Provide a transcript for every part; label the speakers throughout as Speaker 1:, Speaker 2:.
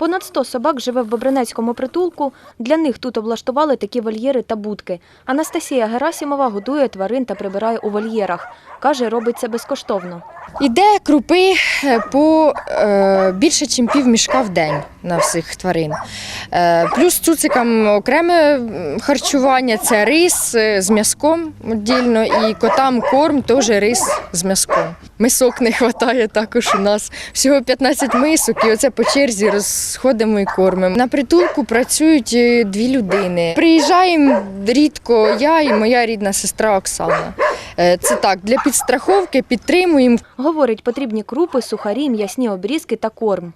Speaker 1: Понад 100 собак живе в Бобринецькому притулку. Для них тут облаштували такі вольєри та будки. Анастасія Герасімова годує тварин та прибирає у вольєрах. Каже, робить це безкоштовно.
Speaker 2: Іде крупи е, по е, більше, ніж пів мішка в день на всіх тварин. Е, плюс цуцикам окреме харчування це рис е, з м'язком віддільно, і котам корм теж рис з м'язком. Мисок не вистачає також у нас. Всього 15 мисок, і оце по черзі розходимо і кормимо. На притулку працюють е, дві людини. Приїжджаємо рідко я і моя рідна сестра Оксана. Е, Це так, для підстраховки підтримуємо.
Speaker 1: Говорить, потрібні крупи, сухарі, м'ясні обрізки та корм.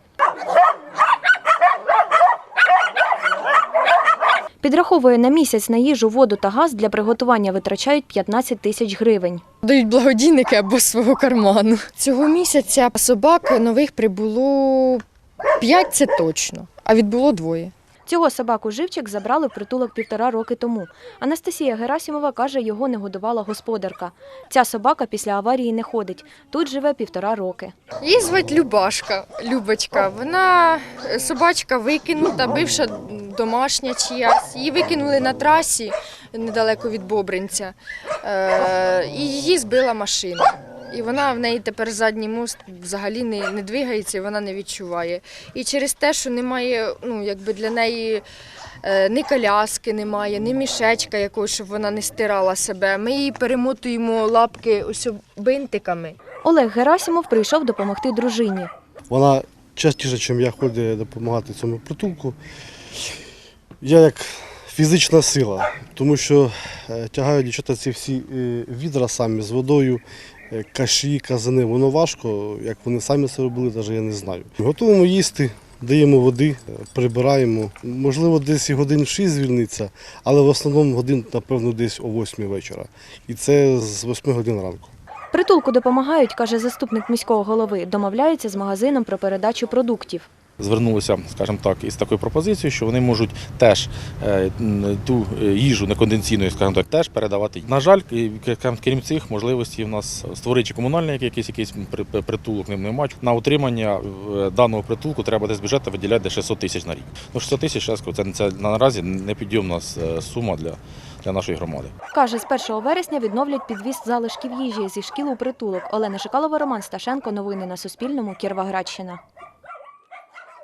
Speaker 1: Підраховує на місяць на їжу, воду та газ для приготування витрачають 15 тисяч гривень.
Speaker 2: Дають благодійники або свого карману. Цього місяця собак нових прибуло 5, це точно, а відбуло двоє.
Speaker 1: Цього собаку живчик забрали в притулок півтора роки тому. Анастасія Герасімова каже, його не годувала господарка. Ця собака після аварії не ходить. Тут живе півтора роки.
Speaker 2: Її звати Любашка, Любочка. Вона е, собачка викинута, бивша домашня чиясь. Її викинули на трасі недалеко від Бобринця. Е, і її збила машина. І вона в неї тепер задній мост взагалі не, не двигається, і вона не відчуває. І через те, що немає, ну якби для неї е, ні коляски немає, ні мішечка якогось, щоб вона не стирала себе. Ми їй перемотуємо лапки ось бинтиками.
Speaker 1: Олег Герасімов прийшов допомогти дружині.
Speaker 3: Вона частіше, ніж я ходить допомагати цьому притулку. Я як фізична сила, тому що е, тягаю дівчата ці всі е, відра самі з водою, каші, казани. Воно важко, як вони самі це робили, навіть я не знаю. Готуємо їсти, даємо води, е, прибираємо. Можливо, десь і годин в 6 звільниться, але в основному годин, напевно, десь о 8 вечора. І це з 8 годин ранку.
Speaker 1: Притулку допомагають, каже заступник міського голови. Домовляються з магазином про передачу продуктів.
Speaker 4: Звернулися, скажімо так, із такою пропозицією, що вони можуть теж е, ту е, їжу неконденційну, скажімо так, теж передавати. На жаль, крім- цих можливостей, в нас створити комунальний якийсь якийсь при- при- притулок не немає. На утримання е, даного притулку треба десь бюджету виділяти десь 600 тисяч на рік. Ну 600 тисяч це, це наразі непідйомна сума для, для нашої громади.
Speaker 1: Каже, з 1 вересня відновлять підвіз залишків їжі зі шкіл у притулок. Олена Шикалова, Роман Сташенко. Новини на Суспільному. Кіровоградщина.